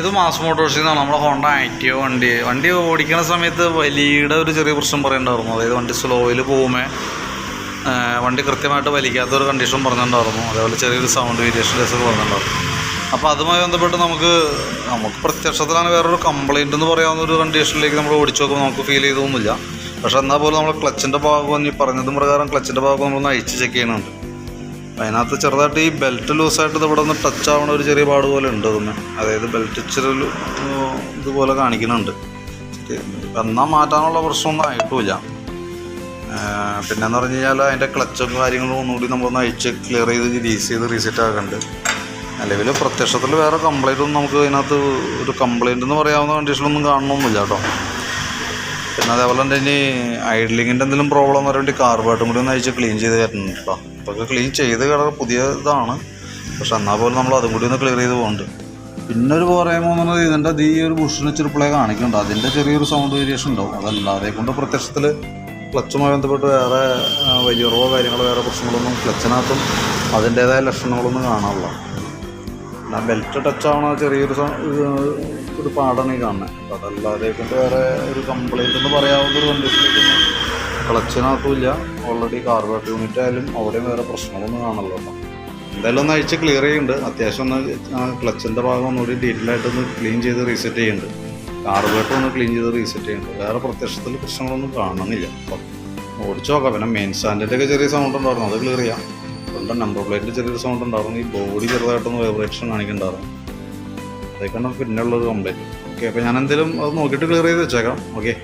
ഇത് മാസ് മോട്ടോഴ്സിൽ നിന്നാണ് നമ്മുടെ ഹോണ്ട ആക്റ്റീവ് വണ്ടി. വണ്ടി ഓടിക്കുന്ന സമയത്ത് വലിയുടെ ഒരു ചെറിയ പ്രശ്നം പറയണ്ടായിരുന്നു. അതായത് വണ്ടി സ്ലോയിൽ പോകുമേ വണ്ടി കൃത്യമായിട്ട് വലിക്കാത്തൊരു കണ്ടീഷൻ പറഞ്ഞിട്ടുണ്ടായിരുന്നു. അതേപോലെ ചെറിയൊരു സൗണ്ട് വേരിയേഷൻ ഒക്കെ പറഞ്ഞിട്ടുണ്ടായിരുന്നു. അപ്പോൾ അതുമായി ബന്ധപ്പെട്ട് നമുക്ക് നമുക്ക് പ്രത്യക്ഷത്തിലാണ് വേറൊരു കംപ്ലൈന്റ് എന്ന് പറയാവുന്ന ഒരു കണ്ടീഷനിലേക്ക് നമ്മൾ ഓടിച്ചു നോക്കുമ്പോൾ നമുക്ക് ഫീൽ ചെയ്തൊന്നുമില്ല. പക്ഷേ എന്നാൽ പോലും നമ്മൾ ക്ലച്ചിന്റെ ഭാഗം ഈ പറഞ്ഞതും പ്രകാരം ക്ലച്ചിന്റെ ഭാഗം നമ്മൾ ഒന്ന് അയച്ച് ചെക്ക് ചെയ്യുന്നുണ്ട്. അതിനകത്ത് ചെറുതായിട്ട് ഈ ബെൽറ്റ് ലൂസായിട്ട് ഇവിടെ ഒന്ന് ടച്ച് ആവുന്ന ഒരു ചെറിയ പാട് പോലെ ഉണ്ട് അതൊന്ന്. അതായത് ബെൽറ്റ് ഇച്ചിരി ഇതുപോലെ കാണിക്കുന്നുണ്ട്. എന്നാൽ മാറ്റാനുള്ള പ്രശ്നമൊന്നും ആയിട്ടുമില്ല പിന്നെന്ന് പറഞ്ഞു കഴിഞ്ഞാൽ അതിന്റെ ക്ലച്ചും കാര്യങ്ങളും ഒന്നുകൂടി നമ്മളൊന്ന് അഴിച്ച് ക്ലിയർ ചെയ്ത് ഗ്രീസ് ചെയ്ത് റീസെറ്റ് ആക്കുന്നുണ്ട് നിലവിൽ പ്രത്യക്ഷത്തിൽ വേറെ കംപ്ലൈന്റ് ഒന്നും നമുക്ക് അതിനകത്ത് ഒരു കംപ്ലൈന്റ് എന്ന് പറയാവുന്ന കണ്ടീഷനൊന്നും കാണണമെന്നില്ല കേട്ടോ. പിന്നെ അതേപോലെ തന്നെ ഇനി ഐഡ്ലിങ്ങിന്റെ എന്തെങ്കിലും പ്രോബ്ലം എന്ന് പറയുമ്പോൾ കാർബായിട്ടും കൂടി ഒന്ന് അയച്ച് ക്ലീൻ ചെയ്ത് തരുന്നുണ്ട് കേട്ടോ. ഇതൊക്കെ ക്ലീൻ ചെയ്ത് കിടക്കുക പുതിയ ഇതാണ് പക്ഷെ എന്നാൽ പോലും നമ്മൾ അതും കൂടി ഒന്ന് ക്ലിയർ ചെയ്ത് പോകുന്നുണ്ട് പിന്നെ ഒരു പറയുമ്പോൾ എന്ന് പറഞ്ഞാൽ ഇതിന്റെ ഈ ഒരു ബുഷിന് ചെറുപ്പിളെ കാണിക്കുന്നുണ്ട്. അതിന്റെ ചെറിയൊരു സൗണ്ട് വേരിയേഷൻ ഉണ്ടാവും. അതല്ലാതെ കൊണ്ട് പ്രത്യക്ഷത്തിൽ ക്ലച്ചുമായി ബന്ധപ്പെട്ട് വേറെ വലിയ ഉറവോ കാര്യങ്ങളോ വേറെ പ്രശ്നങ്ങളൊന്നും ക്ലച്ചിനകത്തും അതിന്റേതായ ലക്ഷണങ്ങളൊന്നും കാണാനില്ല പിന്നെ ബെൽറ്റ് ടച്ച് ചെറിയൊരു ഒരു പാടാണ് ഈ കാണുന്നത് അതല്ലാതെ കൊണ്ട് വേറെ ഒരു കംപ്ലൈന്റ് എന്ന് പറയാവുന്ന ഒരു കണ്ടീഷനിലേക്കൊന്നും ക്ലച്ചിനകത്തും ഇല്ല ഓൾറെഡി കാർബറേറ്റർ യൂണിറ്റ് ആയാലും അവിടെയും വേറെ പ്രശ്നങ്ങളൊന്നും കാണല്ലോ എന്തായാലും ഒന്ന് അഴിച്ച് ക്ലിയർ ചെയ്യുന്നുണ്ട്. അത്യാവശ്യം ഒന്ന് ക്ലച്ചിന്റെ ഭാഗം ഒന്നുകൂടി ഡീറ്റെയിൽ ആയിട്ട് ഒന്ന് ക്ലീൻ ചെയ്ത് റീസെറ്റ് ചെയ്യുന്നുണ്ട്. കാർബറേറ്റർ ഒന്ന് ക്ലീൻ ചെയ്ത് റീസെറ്റ് ചെയ്യുന്നുണ്ട്. വേറെ പ്രത്യക്ഷത്തിൽ പ്രശ്നങ്ങളൊന്നും കാണുന്നില്ല. അപ്പം ഓടിച്ചു നോക്കാം. പിന്നെ മെയിൻ സ്റ്റാൻഡിന്റെ ഒക്കെ ചെറിയ സൗണ്ട് ഉണ്ടായിരുന്നു. അത് ക്ലിയർ ചെയ്യാം. അതുകൊണ്ട് നമ്പർ പ്ലേറ്റിൽ ചെറിയൊരു സൗണ്ട് ഉണ്ടായിരുന്നു. ഈ ബോഡി ചെറുതായിട്ടൊന്ന് വൈബ്രേഷൻ കാണിക്കുന്നുണ്ടായിരുന്നു. അതൊക്കെയാണ് പിന്നെയുള്ളൊരു കംപ്ലൈന്റ് ഓക്കെ അപ്പോൾ ഞാൻ എന്തെങ്കിലും അത് നോക്കിയിട്ട് ക്ലിയർ ചെയ്ത് വെച്ചേക്കാം. ഓക്കെ